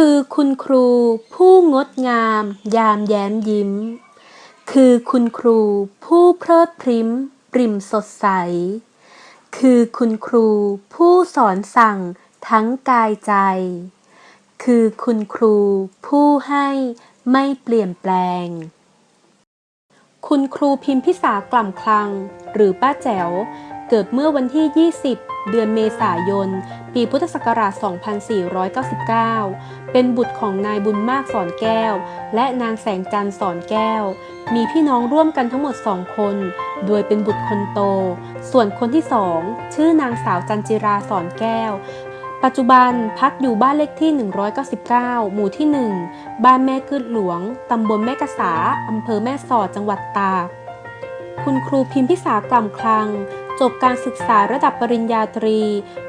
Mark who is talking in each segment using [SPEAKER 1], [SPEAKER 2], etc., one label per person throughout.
[SPEAKER 1] คือคุณครูผู้งดงาม ยามแย้มยิ้ม คือคุณครูผู้เพลิดพริ้มปริ่มสดใส คือคุณครูผู้สอนสั่งทั้งกายใจ คือคุณครูผู้ให้ไม่เปลี่ยนแปลง คุณครูพิมพิสากล่ำคลัง หรือป้าแจ๋ว เกิดเมื่อวันที่ 20 เดือนเมษายน ปีพุทธศักราช 2499 เป็นบุตรของนายบุญมากสอนแก้ว และนางแสงจันทร์สอนแก้ว มีพี่น้องร่วมกันทั้งหมดสองคน โดยเป็นบุตรคนโต ส่วนคนที่สองชื่อนางสาวจันจิราสอนแก้วปัจจุบันพักอยู่บ้านเลขที่ 199 หมู่ที่ 1 บ้านแม่กึดหลวง ตำบลแม่กษา อำเภอแม่สอด จังหวัดตาก คุณครูพิมพิสากล่ำคลัง จบการศึกษาระดับปริญญาตรี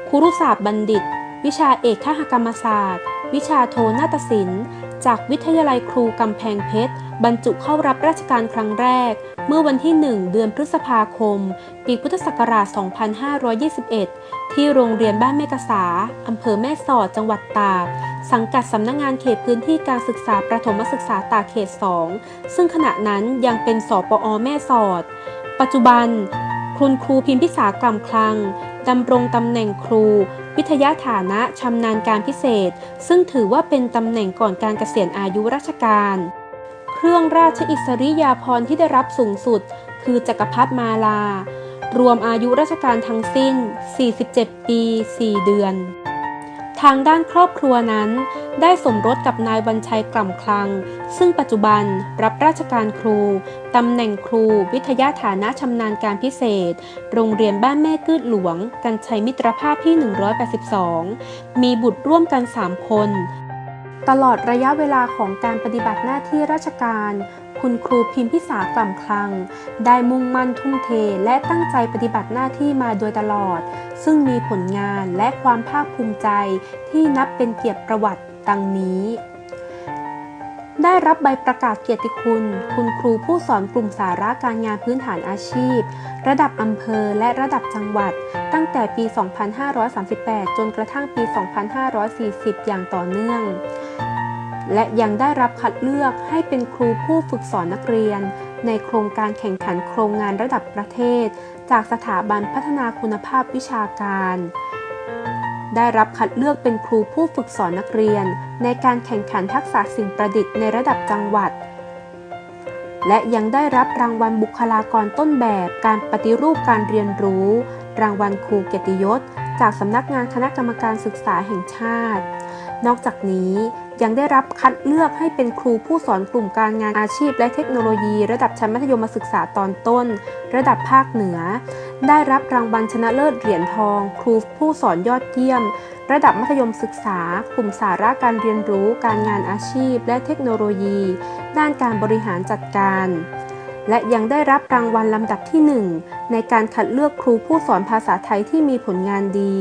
[SPEAKER 1] ครุศาสตร์บัณฑิต วิชาเอกขหกรรมศาสตร์ วิชาโทนาฏศิลป์ จากวิทยาลัยครูกำแพงเพชร บรรจุเข้ารับราชการครั้งแรก เมื่อวันที่ 1 เดือนพฤษภาคม ปีพุทธศักราช 2521 ที่โรงเรียนบ้านแม่กษาอำเภอแม่สอด จังหวัดตากสังกัดสำนักงงานเขตพื้นที่การศึกษาประถมศึกษาตากเขต 2 ซึ่งขณะนั้นยังเป็นสปอแม่สอด ปัจจุบัน คุณครูพิมพิสากล่ำคลังดำรงตำแหน่งครู วิทยาฐานะชำนาญการพิเศษ ซึ่งถือว่าเป็นตำแหน่งก่อนการเกษียณอายุราชการ เครื่องราชอิสริยาภรณ์ที่ได้รับสูงสุด คือจักรพรรดิมาลา รวมอายุราชการทั้งสิ้น 47 ปี 4 เดือน ทางด้านครอบครัวนั้น ได้สมรสกับนายวันชัยกล่ำคลัง ซึ่งปัจจุบันรับราชการครู ตำแหน่งครู วิทยาฐานะชำนาญการพิเศษ โรงเรียนบ้านแม่กืดหลวง กันชัยมิตรภาพที่ 182 มีบุตรร่วมกัน 3 คน ตลอดระยะเวลาของการปฏิบัติหน้าที่ราชการ คุณครูพิมพิสากล่ำคลัง ได้มุ่งมั่นทุ่มเทและตั้งใจปฏิบัติหน้าที่มาโดยตลอด ซึ่งมีผลงานและความภาคภูมิใจที่นับเป็นเกียรติประวัติดังนี้ ได้รับใบประกาศเกียรติคุณ คุณครูผู้สอนกลุ่มสาระการงานพื้นฐานอาชีพ ระดับอำเภอและระดับจังหวัด ตั้งแต่ปี 2538 จนกระทั่งปี 2540 อย่างต่อเนื่อง และยังได้รับคัดเลือกให้เป็นครูผู้ฝึกสอนนักเรียน ในโครงการแข่งขันโครงงานระดับประเทศ จากสถาบันพัฒนาคุณภาพวิชาการ ได้รับคัดเลือกเป็นครูผู้ฝึกสอนนักเรียน ในการแข่งขันทักษะสิ่งประดิษฐ์ในระดับจังหวัด และยังได้รับรางวัลบุคลากรต้นแบบการปฏิรูปการเรียนรู้ รางวัลครูเกียรติยศ จากสำนักงานคณะกรรมการศึกษาแห่งชาติ นอกจากนี้ ยังได้รับคัดเลือกให้เป็นครูผู้สอนกลุ่มการงานอาชีพ และเทคโนโลยี ระดับชั้นมัธยมศึกษาตอนต้น ระดับภาคเหนือ ได้รับรางวัลชนะเลิศเหรียญทอง ครูผู้สอนยอดเยี่ยม ระดับมัธยมศึกษา กลุ่มสาระการเรียนรู้ การงานอาชีพ และเทคโนโลยี ด้านการบริหารจัดการและยังได้รับรางวัลลำดับที่ 1 ในการคัดเลือกครูผู้สอนภาษาไทยที่มีผลงานดี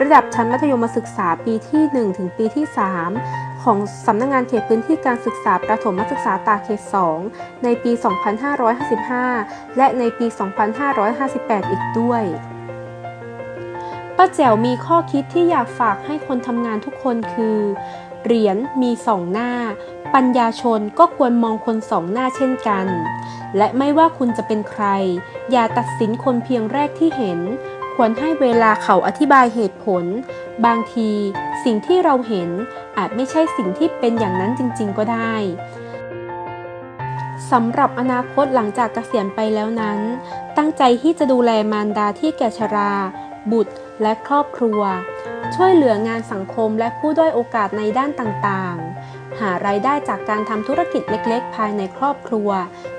[SPEAKER 1] ระดับชั้นมัธยมศึกษาปีที่ 1 ถึงปีที่ 3 ของสำนักงงานเขตพื้นที่การศึกษาประถมศึกษาตาเขต 2 ในปี 2555 และในปี 2558 อีกด้วยป้าแจ๋วมีข้อคิดที่อยากฝากให้คนทำงานทุกคนคือ เหรียญมีสองหน้า ปัญญาชนก็ควรมองคนสองหน้าเช่นกัน และไม่ว่าคุณจะเป็นใคร อย่าตัดสินคนเพียงแรกที่เห็น ควรให้เวลาเขาอธิบายเหตุผล บางทีสิ่งที่เราเห็นอาจไม่ใช่สิ่งที่เป็นอย่างนั้นจริง ๆ ก็ได้สำหรับอนาคตหลังจากเกษียณไปแล้วนั้น ตั้งใจที่จะดูแลมารดาที่แก่ชรา บุตรและครอบครัว ช่วยเหลืองานสังคมและผู้ด้อยโอกาสในด้านต่างๆ หารายได้จากการทำธุรกิจเล็กๆ ภายในครอบครัว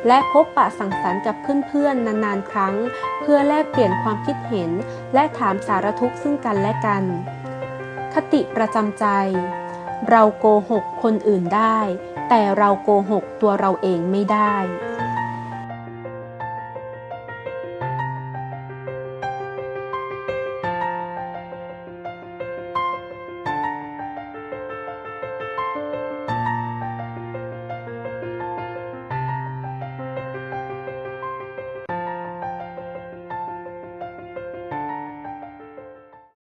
[SPEAKER 1] และพบปะสังสรรค์กับเพื่อนๆ นานๆ ครั้ง เพื่อแลกเปลี่ยนความคิดเห็น และถามสารทุกข์ซึ่งกันและกัน คติประจำใจ เราโกหกคนอื่นได้ แต่เราโกหกตัวเราเองไม่ได้